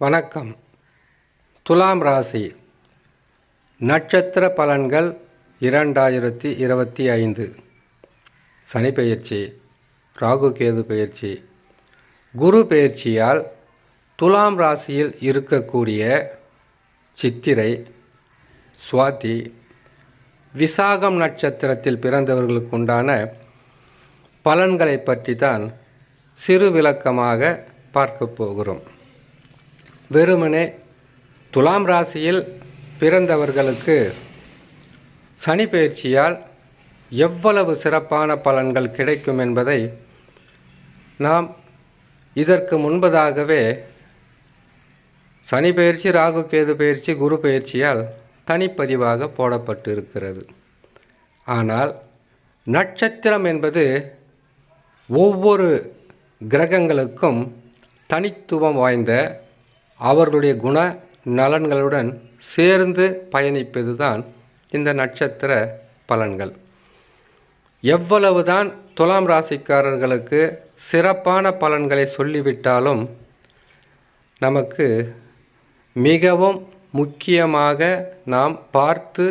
வணக்கம். துலாம் ராசி. நட்சத்திர பலன்கள் இரண்டாயிரத்தி இருபத்தி ஐந்து. சனி பெயர்ச்சி ராகு கேது பெயர்ச்சி. குரு பெயர்ச்சியால் துலாம் ராசியில் இருக்கக்கூடிய சித்திரை சுவாதி விசாகம் நட்சத்திரத்தில் பிறந்தவர்களுக்கு உண்டான பலன்களை பற்றி தான் சிறு விளக்கமாக பார்க்கப் போகிறோம். வெறுமனே துலாம் ராசியில் பிறந்தவர்களுக்கு சனி பயிற்சியால் எவ்வளவு சிறப்பான பலன்கள் கிடைக்கும் என்பதை நாம் இதற்கு முன்பதாகவே சனி பயிற்சி ராகு கேது பயிற்சி குரு பயிற்சியால் தனிப்பதிவாக போடப்பட்டிருக்கிறது. ஆனால் நட்சத்திரம் என்பது ஒவ்வொரு கிரகங்களுக்கும் தனித்துவம் வாய்ந்த அவர்களுடைய குண நலன்களுடன் சேர்ந்து பயணிப்பது தான் இந்த நட்சத்திர பலன்கள். எவ்வளவுதான் துலாம் ராசிக்காரர்களுக்கு சிறப்பான பலன்களை சொல்லிவிட்டாலும் நமக்கு மிகவும் முக்கியமாக நாம் பார்த்து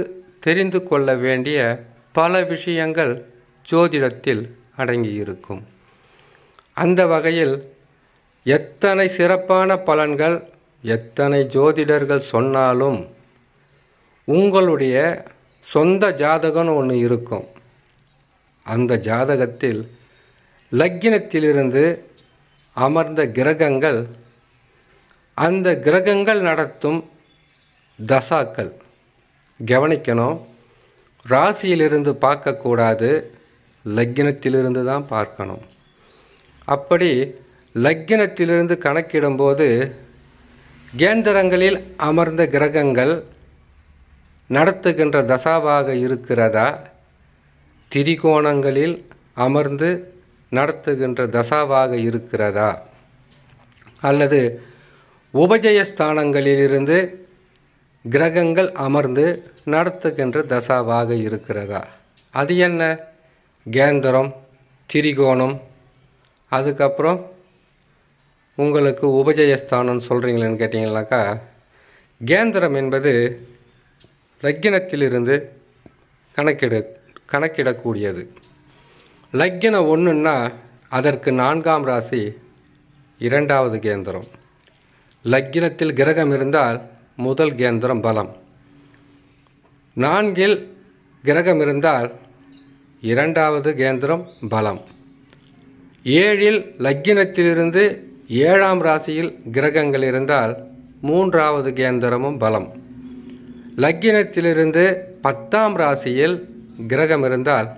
தெரிந்து கொள்ள வேண்டிய பல விஷயங்கள் ஜோதிடத்தில் அடங்கியிருக்கும். அந்த வகையில் எத்தனை சிறப்பான பலன்கள் எத்தனை ஜோதிடர்கள் சொன்னாலும் உங்களுடைய சொந்த ஜாதகம்னு ஒன்று இருக்கும். அந்த ஜாதகத்தில் லக்கினத்திலிருந்து அமர்ந்த கிரகங்கள் அந்த கிரகங்கள் நடத்தும் தசாக்கள். கவனிக்கணும் ராசியிலிருந்து பார்க்கக்கூடாது லக்கினத்திலிருந்து தான் பார்க்கணும். அப்படி லக்கினத்திலிருந்து கணக்கிடும்போது கேந்திரங்களில் அமர்ந்த கிரகங்கள் நடத்துகின்ற தசாவாக இருக்கிறதா? திரிகோணங்களில் அமர்ந்து நடத்துகின்ற தசாவாக இருக்கிறதா? அல்லது உபஜயஸ்தானங்களிலிருந்து கிரகங்கள் அமர்ந்து நடத்துகின்ற தசாவாக இருக்கிறதா? அது என்ன? கேந்திரம் திரிகோணம் அதுக்கப்புறம் உங்களுக்கு உபஜயஸ்தானம் சொல்கிறீங்களேன்னு கேட்டிங்கனாக்கா கேந்திரம் என்பது லக்கினத்திலிருந்து கணக்கிட கணக்கிடக்கூடியது. லக்கினம் ஒன்றுன்னா அதற்கு நான்காம் ராசி இரண்டாவது கேந்திரம். லக்கினத்தில் கிரகம் இருந்தால் முதல் கேந்திரம் பலம். நான்கில் கிரகம் இருந்தால் இரண்டாவது கேந்திரம் பலம். ஏழில் லக்கினத்திலிருந்து ஏழாம் ராசியில் கிரகங்கள் இருந்தால் மூன்றாவது கேந்திரமும் பலம். லக்கினத்திலிருந்து பத்தாம் ராசியில் கிரகம் இருந்தால்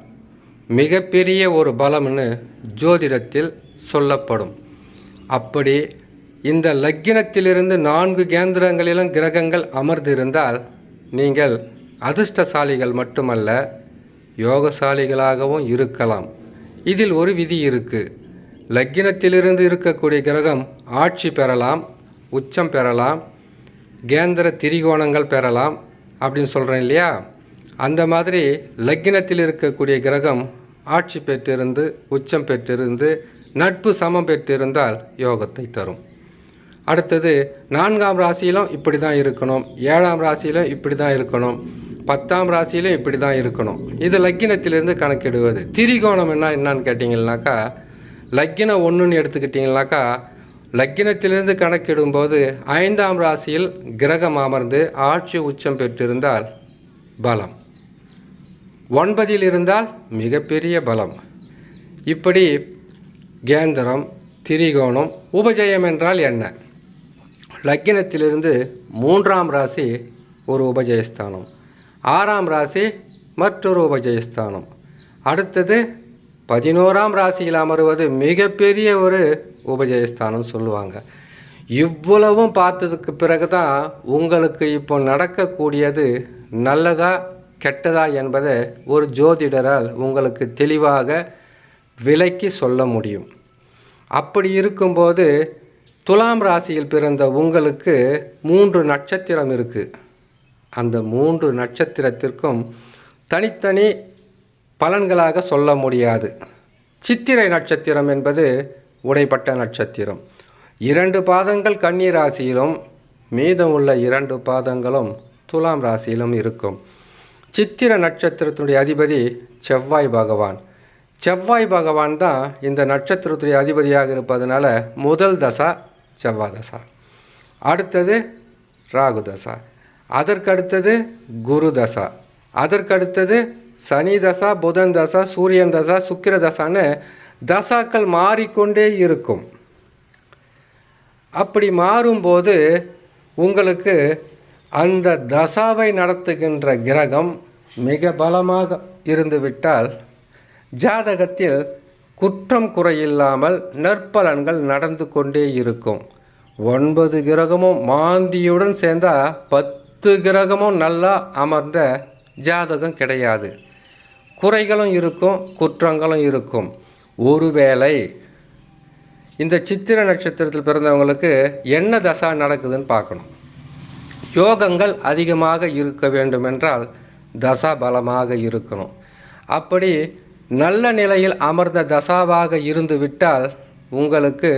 மிகப்பெரிய ஒரு பலம்னு ஜோதிடத்தில் சொல்லப்படும். அப்படி இந்த லக்கினத்திலிருந்து நான்கு கேந்திரங்களிலும் கிரகங்கள் அமர்ந்திருந்தால் நீங்கள் அதிர்ஷ்டசாலிகள் மட்டுமல்ல யோகசாலிகளாகவும் இருக்கலாம். இதில் ஒரு விதி இருக்குது லக்கினத்திலிருந்து இருக்கக்கூடிய கிரகம் ஆட்சி பெறலாம் உச்சம் பெறலாம் கேந்திர திரிகோணங்கள் பெறலாம் அப்படின்னு சொல்கிறேன் இல்லையா? அந்த மாதிரி லக்கினத்தில் இருக்கக்கூடிய கிரகம் ஆட்சி பெற்றிருந்து உச்சம் பெற்றிருந்து நட்பு சமம் பெற்றிருந்தால் யோகத்தை தரும். அடுத்தது நான்காம் ராசியிலும் இப்படி தான் இருக்கணும் ஏழாம் ராசியிலும் இப்படி தான் இருக்கணும் பத்தாம் ராசியிலும் இப்படி தான் இருக்கணும். இது லக்கினத்திலிருந்து கணக்கிடுவது. திரிகோணம் என்ன என்னன்னு கேட்டிங்கன்னாக்கா லக்கினம் ஒன்றுன்னு எடுத்துக்கிட்டிங்கனாக்கா லக்கினத்திலிருந்து கணக்கிடும்போது ஐந்தாம் ராசியில் கிரகம் அமர்ந்து ஆட்சி உச்சம் பெற்றிருந்தால் பலம். ஒன்பதில் இருந்தால் மிகப்பெரிய பலம். இப்படி கேந்திரம் திரிகோணம் உபஜயம் என்றால் என்ன? லக்கினத்திலிருந்து மூன்றாம் ராசி ஒரு உபஜயஸ்தானம். ஆறாம் ராசி மற்றொரு உபஜயஸ்தானம். அடுத்தது பதினோராம் ராசியில் அமருவது மிகப்பெரிய ஒரு உபஜயஸ்தானம் சொல்லுவாங்க. இவ்வளவும் பார்த்ததுக்கு பிறகு தான் உங்களுக்கு இப்போ நடக்கக்கூடியது நல்லதா கெட்டதா என்பதை ஒரு ஜோதிடரால் உங்களுக்கு தெளிவாக விலைக்கு சொல்ல முடியும். அப்படி இருக்கும்போது துலாம் ராசியில் பிறந்த உங்களுக்கு மூன்று நட்சத்திரம் இருக்குது அந்த மூன்று நட்சத்திரத்திற்கும் தனித்தனி பலன்களாக சொல்ல முடியாது. சித்திரை நட்சத்திரம் என்பது உடைப்பட்ட நட்சத்திரம். இரண்டு பாதங்கள் கன்னி ராசியிலும் மீதம் உள்ள இரண்டு பாதங்களும் துலாம் ராசியிலும் இருக்கும். சித்திர நட்சத்திரத்தினுடைய அதிபதி செவ்வாய் பகவான். செவ்வாய் பகவான் தான் இந்த நட்சத்திரத்துடைய அதிபதியாக இருப்பதனால முதல் தசா செவ்வாய் தசா. அடுத்தது ராகு தசா. அதற்கடுத்தது குரு தசா. அதற்கடுத்தது சனி தசா புதன் தசா சூரியன் தசா சுக்கிர தசான்னு தசாக்கள் மாறிக்கொண்டே இருக்கும். அப்படி மாறும்போது உங்களுக்கு அந்த தசாவை நடத்துகின்ற கிரகம் மிக பலமாக இருந்துவிட்டால் ஜாதகத்தில் குற்றம் குறையில்லாமல் நற்பலன்கள் நடந்து கொண்டே இருக்கும். ஒன்பது கிரகமும் மாந்தியுடன் சேர்ந்தால் பத்து கிரகமும் நல்லா அமர்ந்த ஜாதகம் கிடையாது. குறைகளும் இருக்கும் குற்றங்களும் இருக்கும். ஒருவேளை இந்த சித்திர நட்சத்திரத்தில் பிறந்தவங்களுக்கு என்ன தசா நடக்குதுன்னு பார்க்கணும். யோகங்கள் அதிகமாக இருக்க வேண்டுமென்றால் தசா பலமாக இருக்கணும். அப்படி நல்ல நிலையில் அமர்ந்த தசாவாக இருந்து விட்டால் உங்களுக்கு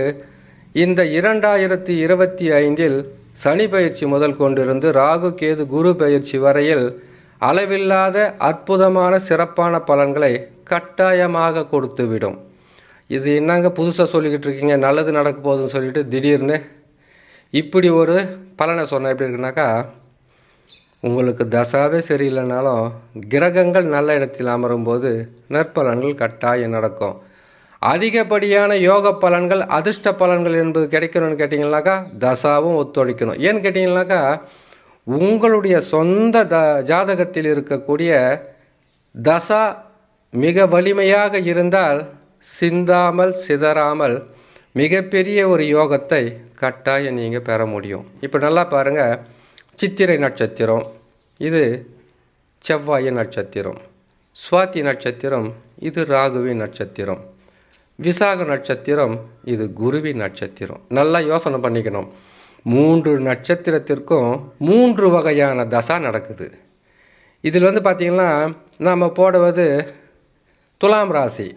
இந்த இரண்டாயிரத்தி இருபத்தி ஐந்தில் சனி பயிற்சி முதல் கொண்டிருந்து ராகு கேது குரு பயிற்சி வரையில் அளவில்லாத அற்புதமான சிறப்பான பலன்களை கட்டாயமாக கொடுத்துவிடும். இது என்னங்க புதுசாக சொல்லிக்கிட்டு இருக்கீங்க? நல்லது நடக்க போகுதுன்னு சொல்லிட்டு திடீர்னு இப்படி ஒரு பலனை சொன்னேன் எப்படி இருக்குனாக்கா உங்களுக்கு தசாவே சரியில்லைனாலும் கிரகங்கள் நல்ல இடத்தில் அமரும்போது நற்பலன்கள் கட்டாயம் நடக்கும். அதிகப்படியான யோக பலன்கள் அதிர்ஷ்ட பலன்கள் என்பது கிடைக்கணும்னு கேட்டிங்கனாக்கா தசாவும் ஒத்துழைக்கணும். ஏன்னு கேட்டிங்கனாக்கா உங்களுடைய சொந்த த ஜாதகத்தில் இருக்கக்கூடிய தசா மிக வலிமையாக இருந்தால் சிந்தாமல் சிதறாமல் மிகப்பெரிய ஒரு யோகத்தை கட்டாயம் நீங்கள் பெற முடியும். இப்போ நல்லா பாருங்கள் சித்திரை நட்சத்திரம். இது செவ்வாய் நட்சத்திரம். சுவாதி நட்சத்திரம் இது ராகுவின் நட்சத்திரம். விசாக நட்சத்திரம் இது குருவின் நட்சத்திரம். நல்லா யோசனை பண்ணிக்கணும். மூன்று நட்சத்திரத்திற்கும் மூன்று வகையான தசா நடக்குது. இதில் வந்து பார்த்திங்கன்னா நாம் போடுவது துலாம் ராசி.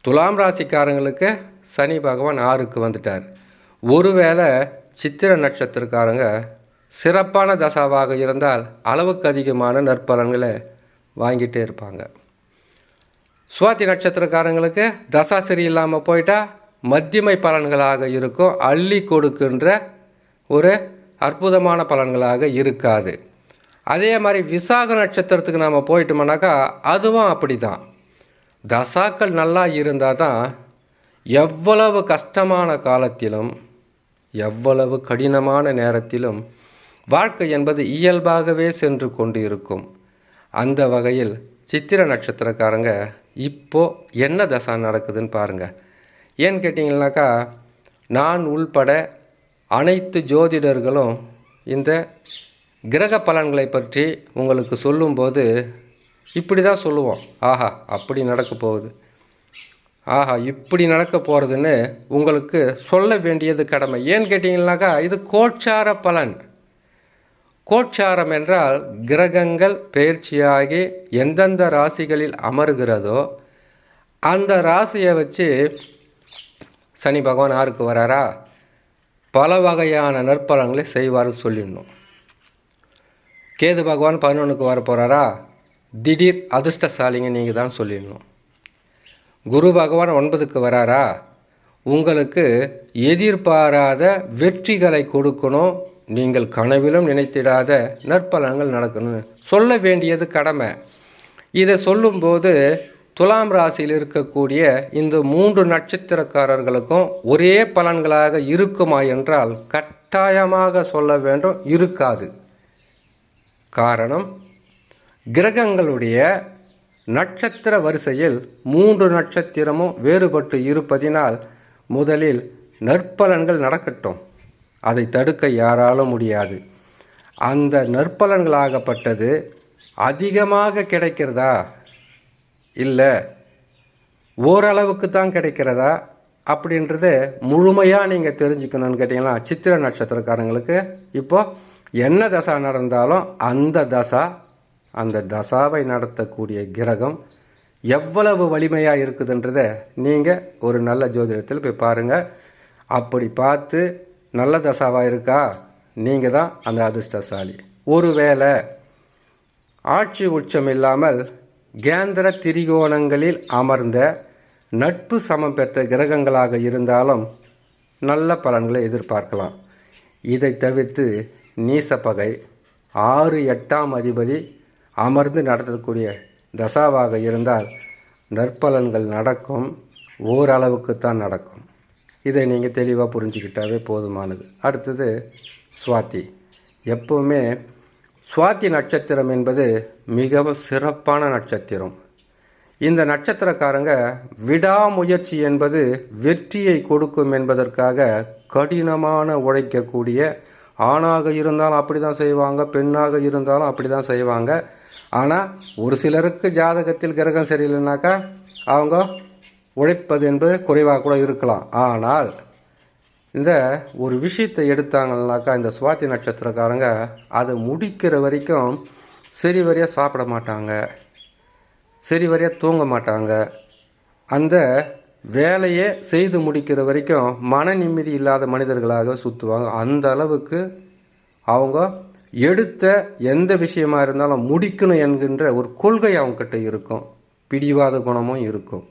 துலாம் ராசிக்காரங்களுக்கு சனி பகவான் ஆறுக்கு வந்துட்டார். ஒருவேளை சித்திர நட்சத்திரக்காரங்க சிறப்பான தசாவாக இருந்தால் அளவுக்கு அதிகமான நற்பலன்களை வாங்கிட்டே இருப்பாங்க. சுவாதி நட்சத்திரக்காரங்களுக்கு தசா சரியில்லாமல் போயிட்டால் மத்தியமை பலன்களாக இருக்கும். அள்ளி கொடுக்கின்ற ஒரு அற்புதமான பலன்களாக இருக்காது. அதே மாதிரி விசாக நட்சத்திரத்துக்கு நாம் போயிட்டோம்னாக்கா அதுவும் அப்படி தான் தசாக்கள் நல்லா இருந்தால் தான் எவ்வளவு கஷ்டமான காலத்திலும் எவ்வளவு கடினமான நேரத்திலும் வாழ்க்கை என்பது இயல்பாகவே சென்று கொண்டு இருக்கும் அந்த வகையில் சித்திர நட்சத்திரக்காரங்க இப்போது என்ன தசா நடக்குதுன்னு பாருங்கள் ஏன்னு கேட்டிங்கனாக்கா நான் உள்பட அனைத்து ஜோதிடர்களும் இந்த கிரக பலன்களை பற்றி உங்களுக்கு சொல்லும்போது இப்படி தான் சொல்லுவோம். ஆஹா அப்படி நடக்க போகுது. ஆஹா இப்படி நடக்க போகிறதுன்னு உங்களுக்கு சொல்ல வேண்டியது கடமை. ஏன்னு கேட்டிங்கனாக்கா இது கோட்சார பலன். கோட்சாரம் என்றால் கிரகங்கள் பயிற்சியாகி எந்தெந்த ராசிகளில் அமர்கிறதோ அந்த ராசியை வச்சு சனி பகவான் யாருக்கு வராரா? பல வகையான நற்பலன்களை செய்வார் சொல்லிடணும். கேது பகவான் பதினொன்றுக்கு வர போகிறாரா திடீர் அதிர்ஷ்டசாலிங்க நீங்கள் தான் சொல்லிடணும். குரு பகவான் ஒன்பதுக்கு வராரா? உங்களுக்கு எதிர்பாராத வெற்றிகளை கொடுக்கணும். நீங்கள் கனவிலும் நினைத்திடாத நற்பலன்கள் நடக்கணும்னு சொல்ல வேண்டியது கடமை. இதை சொல்லும்போது துலாம் ராசியில் இருக்கக்கூடிய இந்த மூன்று நட்சத்திரக்காரர்களுக்கும் ஒரே பலன்களாக இருக்குமா என்றால் கட்டாயமாக சொல்ல வேண்டும் இருக்காது. காரணம் கிரகங்களுடைய நட்சத்திர வரிசையில் மூன்று நட்சத்திரமும் வேறுபட்டு இருப்பதினால் முதலில் நற்பலன்கள் நடக்கட்டும். அதை தடுக்க யாராலும் முடியாது. அந்த நற்பலன்களாகப்பட்டது அதிகமாக கிடைக்கிறதா? இல்லை ஓரளவுக்கு தான் கிடைக்கிறதா? அப்படின்றத முழுமையாக நீங்கள் தெரிஞ்சுக்கணும்னு கேட்டிங்கன்னா சித்திர நட்சத்திரக்காரங்களுக்கு இப்போ என்ன தசா நடந்தாலும் அந்த தசா அந்த தசாவை நடத்தக்கூடிய கிரகம் எவ்வளவு வலிமையாக இருக்குதுன்றதை நீங்கள் ஒரு நல்ல ஜோதிடத்தில் போய் பாருங்கள் அப்படி பார்த்து நல்ல தசாவாக இருக்கா? நீங்கள் தான் அந்த அதிர்ஷ்டசாலி. ஒருவேளை ஆட்சி உச்சம் இல்லாமல் கேந்திர திரிகோணங்களில் அமர்ந்த நட்பு சமம் பெற்ற கிரகங்களாக இருந்தாலும் நல்ல பலன்களை எதிர்பார்க்கலாம். இதை தவிர்த்து நீசப்பகை ஆறு எட்டாம் அதிபதி அமர்ந்து நடத்தக்கூடிய தசாவாக இருந்தால் நற்பலன்கள் நடக்கும் ஓரளவுக்கு தான் நடக்கும். இதை நீங்கள் தெளிவாக புரிஞ்சுக்கிட்டாவே போதுமானது. அடுத்தது சுவாத்தி எப்போவுமே சுவாதி நட்சத்திரம் என்பது மிகவும் சிறப்பான நட்சத்திரம். இந்த நட்சத்திரக்காரங்க விடாமுயற்சி என்பது வெற்றியை கொடுக்கும் என்பதற்காக கடினமான உழைக்கக்கூடிய ஆணாக இருந்தாலும் அப்படி தான் செய்வாங்க பெண்ணாக இருந்தாலும் அப்படி தான் செய்வாங்க. ஆனால் ஒரு சிலருக்கு ஜாதகத்தில் கிரகம் சரியில்லைனாக்கா அவங்க உழைப்பது என்பது குறைவாக கூட இருக்கலாம். ஆனால் இந்த ஒரு விஷயத்தை எடுத்தாங்கன்னாக்கா இந்த சுவாதி நட்சத்திரக்காரங்க அதை முடிக்கிற வரைக்கும் சரி வரையாக சாப்பிட மாட்டாங்க. சரி வரையாக தூங்க மாட்டாங்க. அந்த வேலையே செய்து முடிக்கிற வரைக்கும் மன நிம்மதி இல்லாத மனிதர்களாக சுற்றுவாங்க அந்த அளவுக்கு அவங்க எடுத்த எந்த விஷயமா இருந்தாலும் முடிக்கணும் என்கின்ற ஒரு கொள்கை அவங்கக்கிட்ட இருக்கும். பிடிவாத குணமும் இருக்கும்.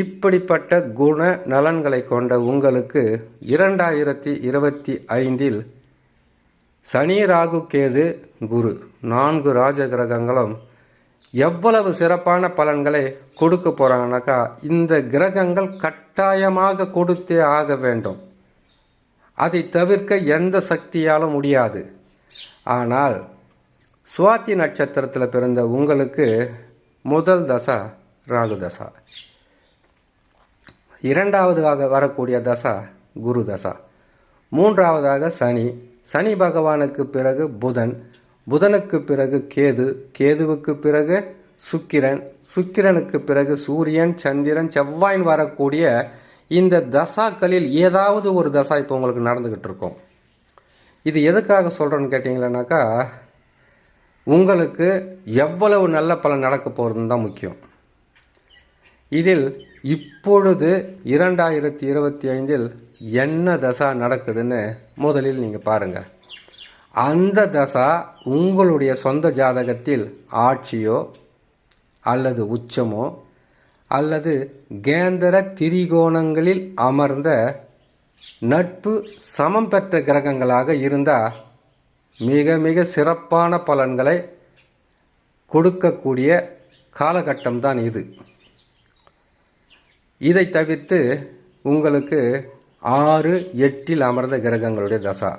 இப்படிப்பட்ட குண நலன்களை கொண்ட உங்களுக்கு இரண்டாயிரத்தி இருபத்தி ஐந்தில் சனி ராகு கேது குரு நான்கு ராஜ கிரகங்களும் எவ்வளவு சிறப்பான பலன்களை கொடுக்க போகிறாங்கனாக்கா இந்த கிரகங்கள் கட்டாயமாக கொடுத்தே ஆக வேண்டும். அதை தவிர்க்க எந்த சக்தியாலும் முடியாது. ஆனால் சுவாத்தி நட்சத்திரத்தில் பிறந்த உங்களுக்கு முதல் தசா ராகு தசா. இரண்டாவதாக வரக்கூடிய தசா குரு தசா. மூன்றாவதாக சனி. சனி பகவானுக்கு பிறகு புதன். புதனுக்கு பிறகு கேது. கேதுவுக்கு பிறகு சுக்கிரன். சுக்கிரனுக்கு பிறகு சூரியன் சந்திரன் செவ்வாயின் வரக்கூடிய இந்த தசாக்களில் ஏதாவது ஒரு தசா இப்போ உங்களுக்கு நடந்துக்கிட்டு இருக்கும். இது எதுக்காக சொல்கிறேன்னு கேட்டிங்களேனாக்கா உங்களுக்கு எவ்வளவு நல்ல பலன் நடக்க போகிறதுன்னு தான் முக்கியம். இதில் இப்பொழுது இரண்டாயிரத்தி இருபத்தி ஐந்தில் என்ன தசா நடக்குதுன்னு முதலில் நீங்கள் பாருங்கள் அந்த தசா உங்களுடைய சொந்த ஜாதகத்தில் ஆட்சியோ அல்லது உச்சமோ அல்லது கேந்திர திரிகோணங்களில் அமர்ந்த நட்பு சமம் பெற்ற கிரகங்களாக இருந்தால் மிக மிக சிறப்பான பலன்களை கொடுக்கக்கூடிய காலகட்டம் தான் இது. இதை தவிர்த்து உங்களுக்கு ஆறு எட்டில் அமர்ந்த கிரகங்களுடைய தசா.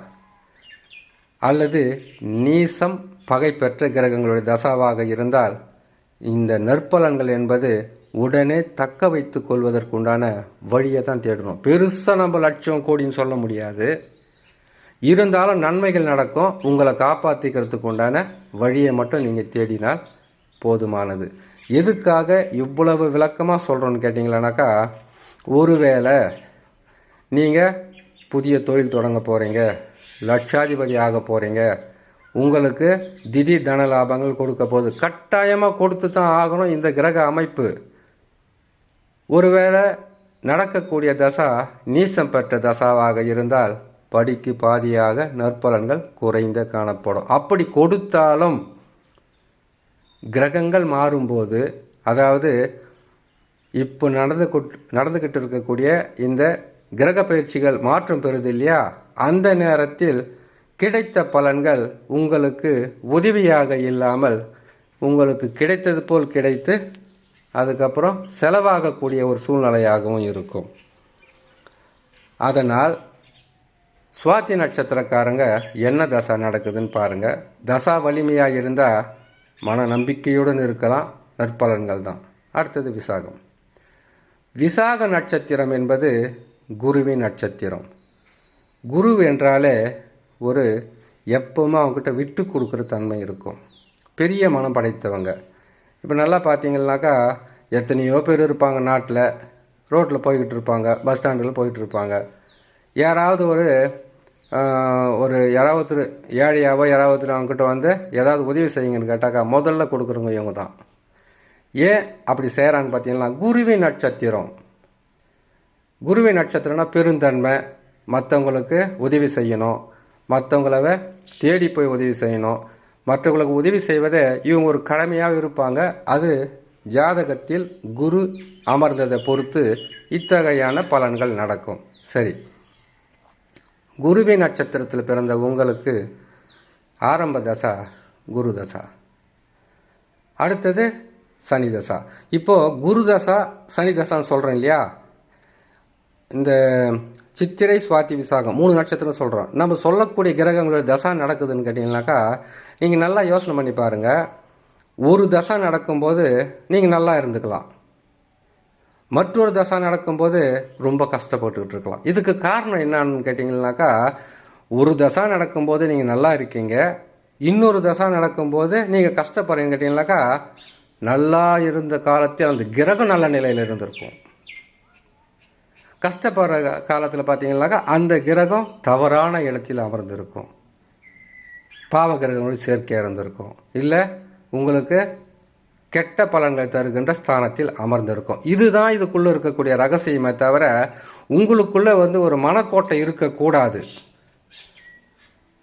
அல்லது நீசம் பகை பெற்ற கிரகங்களுடைய தசாவாக இருந்தால் இந்த நற்பலன்கள் என்பது உடனே தக்க வைத்து கொள்வதற்குண்டான வழியை தான் தேடணும். பெருசாக நம்ம லட்சம் கோடின்னு சொல்ல முடியாது. இருந்தாலும் நன்மைகள் நடக்கும். உங்களை காப்பாற்றிக்கிறதுக்கு உண்டான வழியை மட்டும் நீங்கள் தேடினால் போதுமானது. எதுக்காக இவ்வளவு விளக்கமாக சொல்கிறோன்னு கேட்டிங்களானாக்கா ஒருவேளை நீங்கள் புதிய தொழில் தொடங்க போகிறீங்க லட்சாதிபதி ஆக போகிறீங்க உங்களுக்கு திடீர் தன லாபங்கள் கொடுக்க போகுது கட்டாயமாக கொடுத்து தான் ஆகணும் இந்த கிரக அமைப்பு. ஒருவேளை நடக்கக்கூடிய தசா நீசம் பெற்ற தசாவாக இருந்தால் படிக்கு பாதியாக நற்பலன்கள் குறைந்த காணப்படும். அப்படி கொடுத்தாலும் கிரகங்கள் மாறும்போது அதாவது இப்போ நடந்து நடந்துக்கிட்டு இருக்கக்கூடிய இந்த கிரக பயிற்சிகள் மாற்றம் பெறுது இல்லையா? அந்த நேரத்தில் கிடைத்த பலன்கள் உங்களுக்கு உதவியாக இல்லாமல் உங்களுக்கு கிடைத்தது போல் கிடைத்து அதுக்கப்புறம் செலவாகக்கூடிய ஒரு சூழ்நிலையாகவும் இருக்கும். அதனால் சுவாதி நட்சத்திரக்காரங்க என்ன தசா நடக்குதுன்னு பாருங்கள் தசா வலிமையாக இருந்தால் மன நம்பிக்கையுடன் இருக்கலாம் நற்பலன்கள் தான். அடுத்தது விசாகம். விசாக நட்சத்திரம் என்பது குருவின் நட்சத்திரம். குரு என்றாலே ஒரு எப்பவுமே அவங்ககிட்ட விட்டு கொடுக்குற தன்மை இருக்கும். பெரிய மனம் படைத்தவங்க. இப்போ நல்லா பார்த்தீங்கன்னாக்கா எத்தனையோ பேர் இருப்பாங்க நாட்டில். ரோட்டில் போய்கிட்டு இருப்பாங்க பஸ் ஸ்டாண்டில் போய்கிட்டு இருப்பாங்க. யாராவது ஒரு ஒரு யாராவது ஏழையாவோ யாராவது அவங்ககிட்ட வந்து ஏதாவது உதவி செய்யுங்கன்னு கேட்டாக்கா முதல்ல கொடுக்குறவங்க இவங்க தான். ஏன் அப்படி செய்கிறான்னு பார்த்தீங்கன்னா குருவி நட்சத்திரம். குருவி நட்சத்திரம்னா பெருந்தன்மை. மற்றவங்களுக்கு உதவி செய்யணும். மற்றவங்கள தேடி போய் உதவி செய்யணும். மற்றவங்களுக்கு உதவி செய்வதை இவங்க ஒரு கடமையாக இருப்பாங்க. அது ஜாதகத்தில் குரு அமர்ந்ததை பொறுத்து இத்தகையான பலன்கள் நடக்கும். சரி. குருவி நட்சத்திரத்தில் பிறந்த உங்களுக்கு ஆரம்ப தசா குரு தசா. அடுத்தது சனி தசா. இப்போது குரு தசா சனி தசான்னு சொல்கிறேன் இல்லையா? இந்த சித்திரை சுவாதி விசாகம் மூணு நட்சத்திரம் சொல்கிறோம் நம்ம சொல்லக்கூடிய கிரகங்களோட தசா நடக்குதுன்னு கேட்டிங்கனாக்கா நீங்கள் நல்லா யோசனை பண்ணி பாருங்கள் ஒரு தசா நடக்கும்போது நீங்கள் நல்லா இருந்துக்கலாம். மற்றொரு தசை நடக்கும்போது ரொம்ப கஷ்டப்பட்டுக்கிட்டு இருக்கலாம். இதுக்கு காரணம் என்னன்னு கேட்டிங்கனாக்கா ஒரு தசா நடக்கும்போது நீங்கள் நல்லா இருக்கீங்க இன்னொரு தசா நடக்கும்போது நீங்கள் கஷ்டப்படுறீங்கன்னு கேட்டிங்கனாக்கா நல்லா இருந்த காலத்தில் அந்த கிரகம் நல்ல நிலையில் இருந்திருக்கும். கஷ்டப்படுற காலத்தில் பார்த்தீங்கன்னாக்கா அந்த கிரகம் தவறான இடத்தில் அமர்ந்திருக்கும். பாவ கிரகங்களோடு சேர்க்கையாக இருந்திருக்கும். இல்லை உங்களுக்கு கெட்ட பலன்கள் தருகின்ற ஸ்தானத்தில் அமர்ந்திருக்கும். இதுதான் இதுக்குள்ளே இருக்கக்கூடிய ரகசியமே தவிர உங்களுக்குள்ளே வந்து ஒரு மனக்கோட்டை இருக்கக்கூடாது.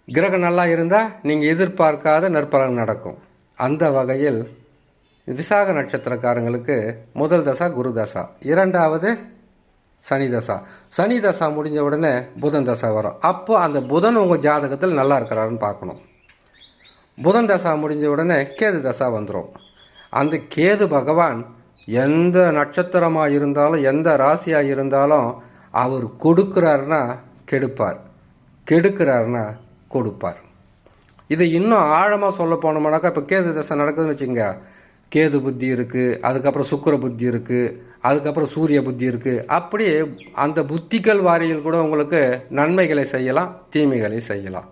கிரகம் நல்லா இருந்தால் நீங்கள் எதிர்பார்க்காத நற்பலன் நடக்கும். அந்த வகையில் விசாக நட்சத்திரக்காரங்களுக்கு முதல் தசா குரு தசா இரண்டாவது சனி தசா. சனி தசா முடிஞ்ச உடனே புதன் தசா வரும். அப்போ அந்த புதன் உங்கள் ஜாதகத்தில் நல்லா இருக்கிறாருன்னு பார்க்கணும். புதன் தசா முடிஞ்ச உடனே கேது தசா வந்துடும் அந்த கேது பகவான் எந்த நட்சத்திரமாக இருந்தாலும் எந்த ராசியாக இருந்தாலும் அவர் கொடுக்குறாருன்னா கெடுப்பார். கெடுக்கிறாருன்னா கொடுப்பார். இதை இன்னும் ஆழமாக சொல்ல போனோம்னாக்கா இப்போ கேது தசை நடக்குதுன்னு வச்சுங்க கேது புத்தி இருக்குது அதுக்கப்புறம் சுக்கிர புத்தி இருக்குது அதுக்கப்புறம் சூரிய புத்தி இருக்குது அப்படி அந்த புத்திகள் வாரியில் கூட உங்களுக்கு நன்மைகளை செய்யலாம் தீமைகளை செய்யலாம்.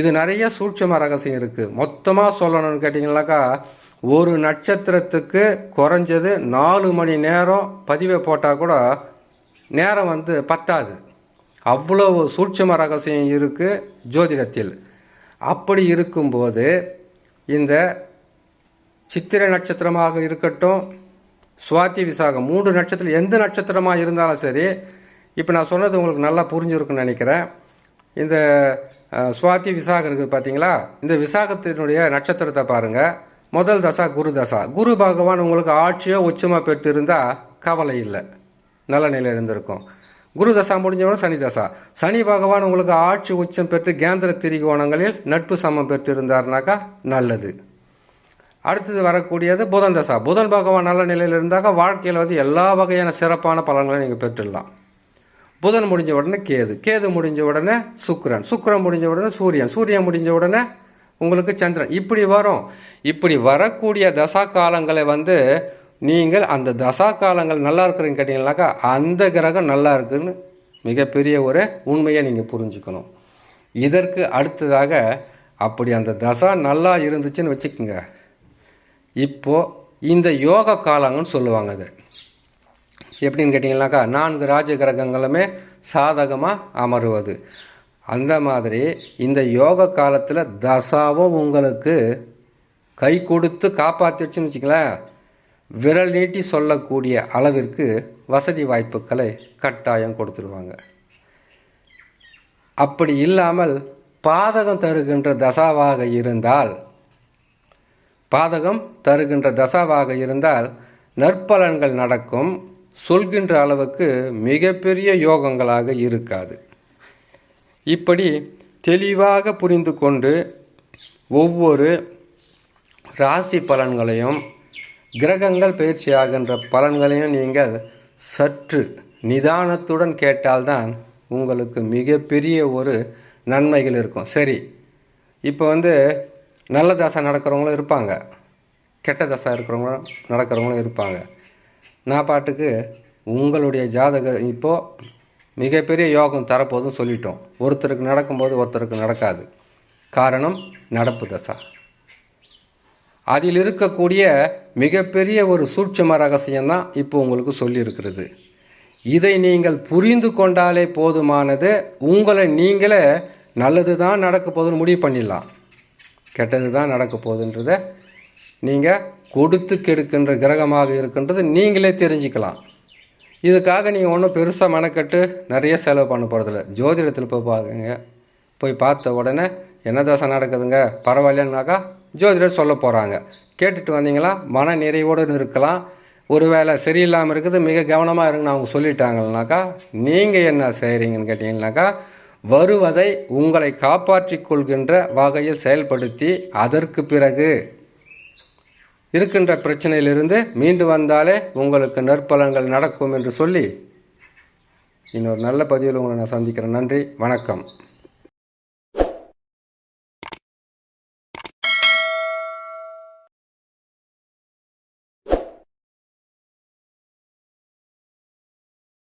இது நிறைய சூட்சம ரகசியம் இருக்குது மொத்தமாக சொல்லணும்னு கேட்டிங்கனாக்கா ஒரு நட்சத்திரத்துக்கு குறைஞ்சது நாலு மணி நேரம் பதிவை போட்டால் கூட நேரம் வந்து பத்தாது. அவ்வளவு சூட்சம ரகசியம் இருக்குது ஜோதிடத்தில். அப்படி இருக்கும்போது இந்த சித்திரை நட்சத்திரமாக இருக்கட்டும் சுவாதி விசாகம் மூன்று நட்சத்திரம் எந்த நட்சத்திரமாக இருந்தாலும் சரி இப்போ நான் சொன்னது உங்களுக்கு நல்லா புரிஞ்சிருக்குன்னு நினைக்கிறேன். இந்த அஹ், சுவாதி விசாகம் இருக்குது பார்த்தீங்களா இந்த விசாகத்தினுடைய நட்சத்திரத்தை பாருங்கள் முதல் தசா குரு தசா. குரு பகவான் உங்களுக்கு ஆட்சியோ உச்சமாக பெற்று இருந்தால் கவலை இல்லை. நல்ல நிலையில் இருந்திருக்கும். குரு தசா முடிஞ்சவன சனி தசா. சனி பகவான் உங்களுக்கு ஆட்சி உச்சம் பெற்று கேந்திர திரிகோணங்களில் நட்பு சமம் பெற்று இருந்தாருனாக்கா நல்லது. அடுத்தது வரக்கூடியது புதன் தசா. புதன் பகவான் நல்ல நிலையில் இருந்தாக்கா வாழ்க்கையில் வந்து எல்லா வகையான சிறப்பான பலன்களை நீங்கள் பெற்றுடலாம். புதன் முடிஞ்ச உடனே கேது. கேது முடிஞ்ச உடனே சுக்கரன். சுக்கரன் முடிஞ்ச உடனே சூரியன். சூரியன் முடிஞ்ச உடனே உங்களுக்கு சந்திரன். இப்படி வரும். இப்படி வரக்கூடிய தசா காலங்களை வந்து நீங்கள் அந்த தசா காலங்கள் நல்லா இருக்கிறீங்க கேட்டிங்கனாக்கா அந்த கிரகம் நல்லா இருக்குன்னு மிகப்பெரிய ஒரு உண்மையை நீங்கள் புரிஞ்சுக்கணும். இதற்கு அடுத்ததாக அப்படி அந்த தசா நல்லா இருந்துச்சுன்னு வச்சுக்கோங்க. இப்போது இந்த யோக காலங்கள்னு சொல்லுவாங்க அது. எப்படின்னு கேட்டிங்கனாக்கா நான்கு ராஜ கிரகங்களுமே சாதகமாக அமருவது. அந்த மாதிரி இந்த யோக காலத்தில் தசாவும் உங்களுக்கு கை கொடுத்து காப்பாற்றிடுச்சுன்னு வச்சுங்களேன் விரல் நீட்டி சொல்லக்கூடிய அளவிற்கு வசதி வாய்ப்புகளை கட்டாயம் கொடுத்துருவாங்க. அப்படி இல்லாமல் பாதகம் தருகின்ற தசாவாக இருந்தால் பாதகம் தருகின்ற தசாவாக இருந்தால் நற்பலன்கள் நடக்கும் சொல்கின்ற அளவுக்கு மிகப்பெரிய யோகங்களாக இருக்காது. இப்படி தெளிவாக புரிந்து கொண்டு ஒவ்வொரு ராசி பலன்களையும் கிரகங்கள் பயிற்சியாகின்ற பலன்களையும் நீங்கள் சற்று நிதானத்துடன் கேட்டால்தான் உங்களுக்கு மிகப்பெரிய ஒரு நன்மைகள் இருக்கும். சரி இப்போ வந்து நல்ல தசை நடக்கிறவங்களும் இருப்பாங்க. கெட்ட தசை இருக்கிறவங்களும் நடக்கிறவங்களும் இருப்பாங்க. நான் பாட்டுக்கு உங்களுடைய ஜாதக இப்போது மிகப்பெரிய யோகம் தரப்போதும் சொல்லிட்டோம். ஒருத்தருக்கு நடக்கும்போது ஒருத்தருக்கு நடக்காது. காரணம் நடப்பு தசா. அதில் இருக்கக்கூடிய மிகப்பெரிய ஒரு சூட்சம ரகசியம்தான் இப்போ உங்களுக்கு சொல்லியிருக்கிறது. இதை நீங்கள் புரிந்து கொண்டாலே போதுமானது. உங்களை நீங்களே நல்லது தான் நடக்க போகுதுன்னு முடிவு பண்ணிடலாம். கெட்டது தான் நடக்க போகுதுன்றதை நீங்கள் கொடுத்து கெடுக்கின்ற கிரகமாக இருக்கின்றது நீங்களே தெரிஞ்சுக்கலாம். இதுக்காக நீங்கள் ஒன்றும் பெருசாக மெனக்கட்டு நிறைய செலவு பண்ண போகிறதில்ல ஜோதிடத்தில் போய் பார்க்குங்க போய் பார்த்த உடனே என்ன தசை நடக்குதுங்க? பரவாயில்லன்னாக்கா ஜோதிடர் சொல்ல போகிறாங்க கேட்டுட்டு வந்தீங்களா? மன நிறைவோடு இருக்கலாம். ஒருவேளை சரியில்லாமல் இருக்குது மிக கவனமாக இருங்கன்னு அவங்க சொல்லிட்டாங்கன்னாக்கா நீங்கள் என்ன செய்கிறீங்கன்னு கேட்டிங்கனாக்கா வருவதை உங்களை காப்பாற்றிக் கொள்கின்ற வகையில் செயல்படுத்தி அதற்கு பிறகு இருக்கின்ற பிரச்சனையிலிருந்து மீண்டு வந்தாலே உங்களுக்கு நற்பலன்கள் நடக்கும் என்று சொல்லி இன்னொரு நல்ல பதிவில் உங்களை நான் சந்திக்கிறேன். நன்றி. வணக்கம்.